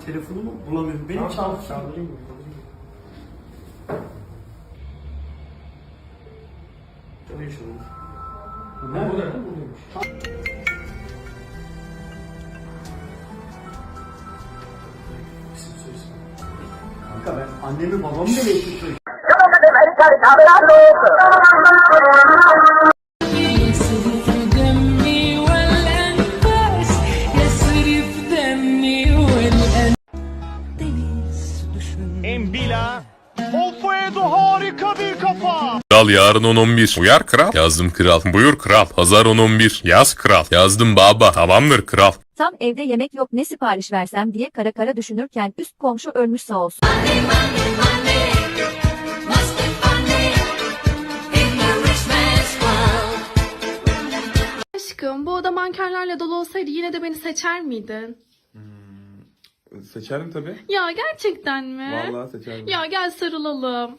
telefonumu bulamıyorum. Benim tamam, çaldırayım. Çaldırayım mı? Çalıyor Kanka ben annemi babamı da bekliyorum. Tamam hadi ben içeri Kral yarın 10-11. Uyar kral. Yazdım kral. Buyur kral. Pazar 10-11. Yaz kral. Yazdım baba. Tamamdır kral. Tam evde yemek yok ne sipariş versem diye kara kara düşünürken üst komşu ölmüş sağ olsun. Aşkım bu oda mankenlerle dolu olsaydı yine de beni seçer miydin? Seçerim tabii. Ya gerçekten mi? Vallahi seçerim. Ya gel sarılalım.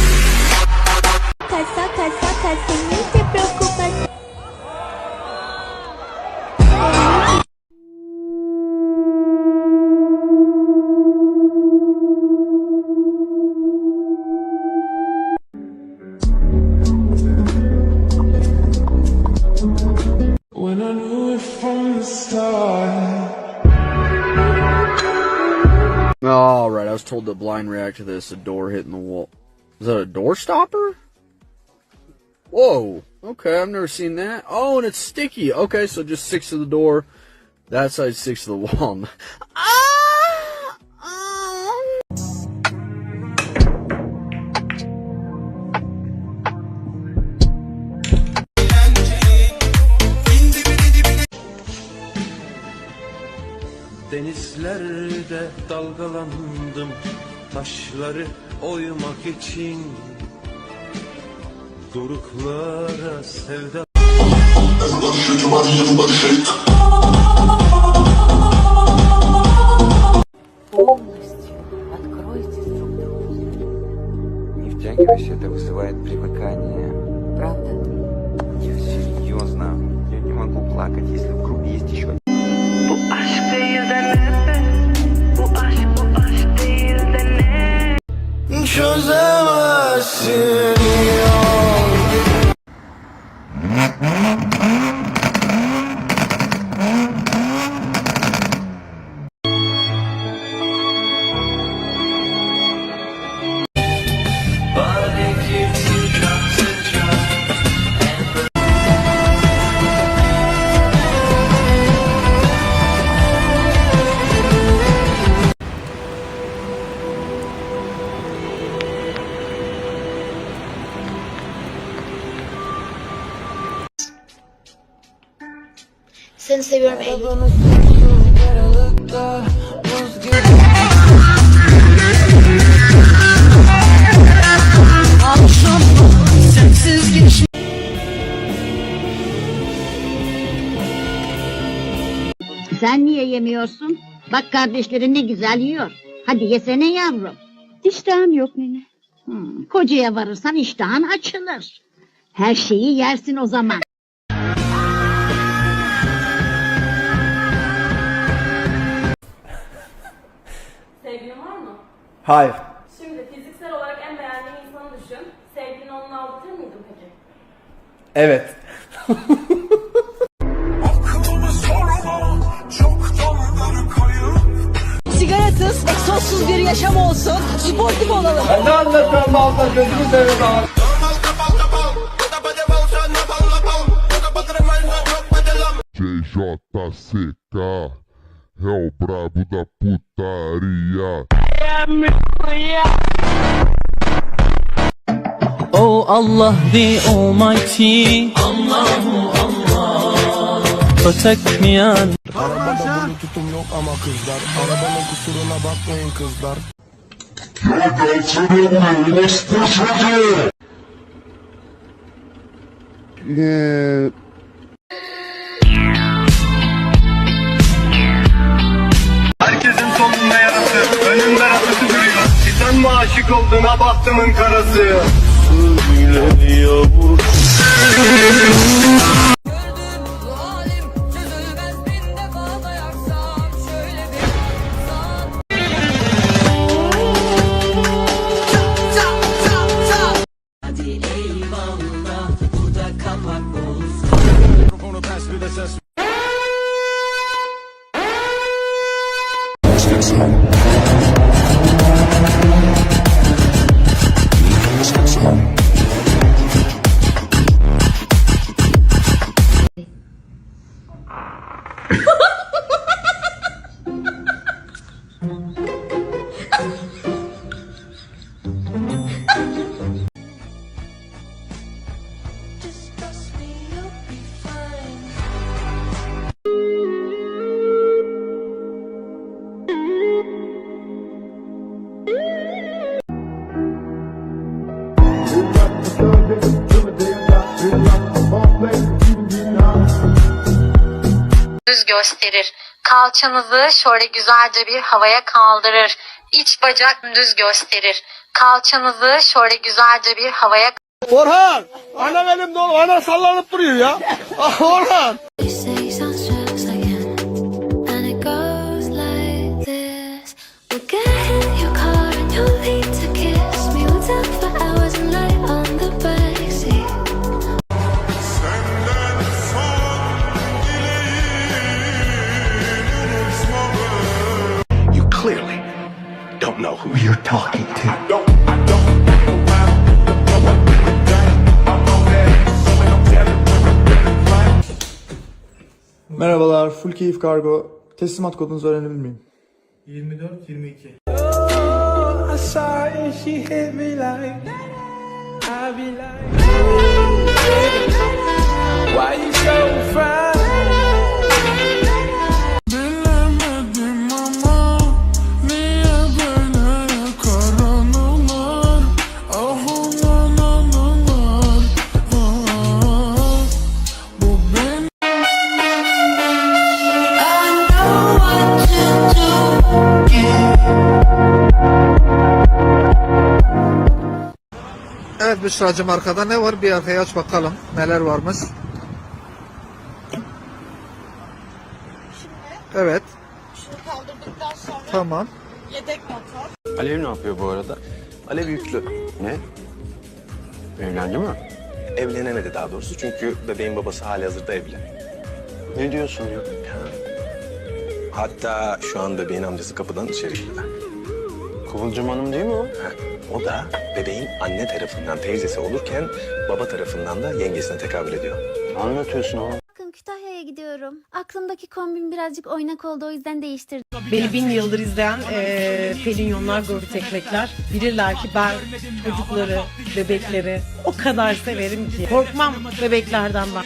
I was told to blind react to this, a door hitting the wall. Is that a door stopper? Whoa, okay, I've never seen that. Oh, and it's sticky. Okay, so just six to the door. That side six to the wall. ah! Denizlerde dalgalandım Taşları oymak için Doruklara sevda Не втягивайся, это вызывает привыкание. Seni seviyorum Eylül. Sen niye yemiyorsun? Bak kardeşlerin ne güzel yiyor. Hadi yesene yavrum. İştahım yok nene. Hmm, kocaya varırsan iştahın açılır. Her şeyi yersin o zaman. Hayır. Şimdi fiziksel olarak en beğendiğin insanı düşün. Sevgilini onunla aldatır mıydın peki? Evet. Aklımı sorma Çoktandır kayıp Sigarasız, egzozsuz bir yaşam olsun Sportif olalım Ne anlatıyorsun abla gözünü seveyim abi. JJCK é o brabo da putaria. Oh Allah the Almighty. Allahu Allah. Protect me and Arabada bunu tutum yok ama kızlar. Arabanın kusuruna bakmayın kızlar Herkesin sonunda yarası Önünde rafısı duruyor. Sen mi aşık oldun ha bahtımın karası Söyle yavrum gösterir. Kalçanızı şöyle güzelce bir havaya kaldırır. İç bacak düz gösterir. Kalçanızı şöyle güzelce bir havaya Orhan! Anam elimde. Ana sallanıp duruyor ya. Ah Orhan! Merhabalar, Full Keyif Kargo. Teslimat kodunuzu öğrenebilir miyim? 24 22. Evet Büşra'cığım arkada ne var? Bir arkaya aç bakalım. Neler varmış? Evet. Tamam. Alev ne yapıyor bu arada? Alev yüklü. Ne? Evlendi mi? Evlenemedi daha doğrusu çünkü bebeğin babası hali hazırda evli. Ne diyorsun ya? Hatta şu an bebeğin amcası kapıdan dışarı girdi. Kıvılcım Hanım değil mi o? O da bebeğin anne tarafından teyzesi olurken baba tarafından da yengesine tekabül ediyor. Ne anlatıyorsun oğlum? Bakın Kütahya'ya gidiyorum. Aklımdaki kombin birazcık oynak oldu o yüzden değiştirdim. Beni bin yıldır izleyen eee Pelinyonlar, Gobi Tekmekler bilirler ki ben çocukları, bebekleri o kadar severim ki. Korkmam bebeklerden ben.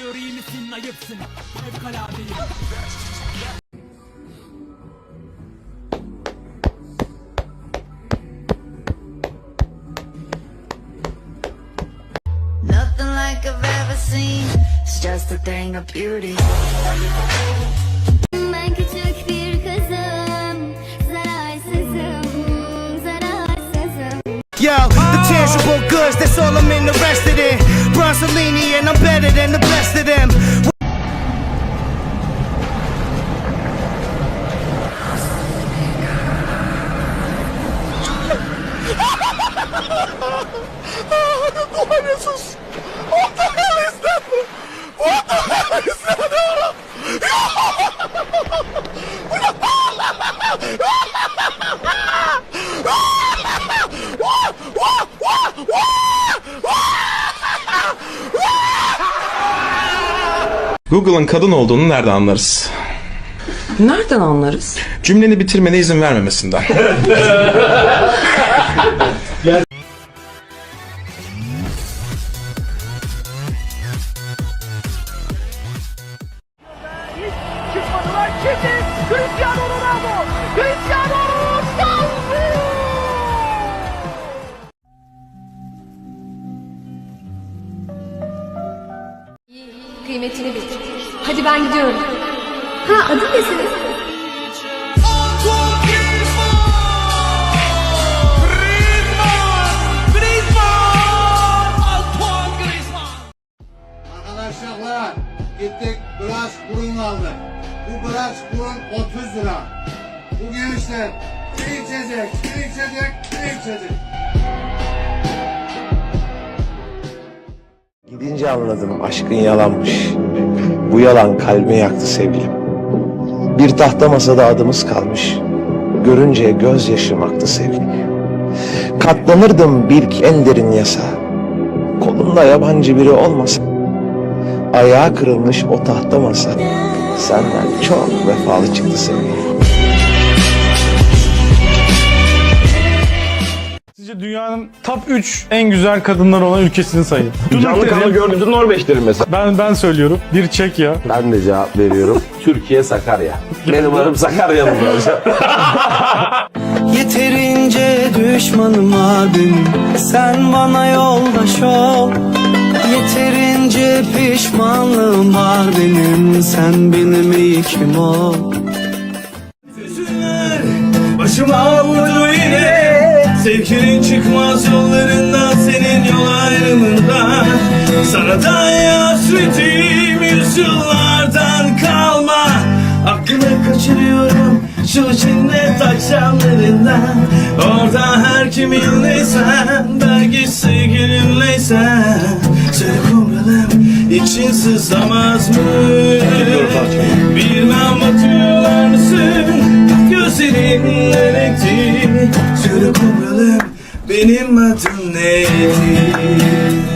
Thing of beauty. Ben küçük bir kızım. Zararsızım, zararsızım. Yo, the tangible goods, that's all I'm interested in. Bronzolini, and I'm better than the best of them. Google'ın kadın olduğunu nereden anlarız? Nereden anlarız? Cümleni bitirmene izin vermemesinden. Ha adın ne senin? Arkadaşlar gittik biraz burun aldık. Bu biraz burun 30 lira. Bu gençler bir içecek, bir içecek, bir içecek. Gidince anladım aşkın yalanmış. Bu yalan kalbimi yaktı sevgilim. Bir tahta masada adımız kalmış. Görünce gözyaşım aktı sevgilim. Katlanırdım bir en derin yasa. Kolumda yabancı biri olmasa. Ayağı kırılmış o tahta masa. Senden çok vefalı çıktı sevgilim. Dünyanın top 3 en güzel kadınlar olan ülkesini sayın. Canlı kanlı gördüğünüz Norveç'tir mesela. Ben ben söylüyorum. Bir Çekya. Ben de cevap veriyorum. Türkiye Sakarya. Benim adım Sakaryalı olacak. Yeterince düşmanım abim Sen bana yoldaş ol Yeterince pişmanlığım var benim Sen benim ilkim ol Başıma vurdu yine Sevginin çıkmaz yollarından Senin yol ayrımından. Sana da hasretim Yüzyıllardan kalma. Aklını kaçırıyorum Şu cennet akşamlarından. Orada her kiminleysen Belki sevgilimleysen Söyle kumralım için sızlamaz mı? Bilmem batıyorlar mısın? Gözlerin ne renkti? Söyle kumralım benim adım neydi?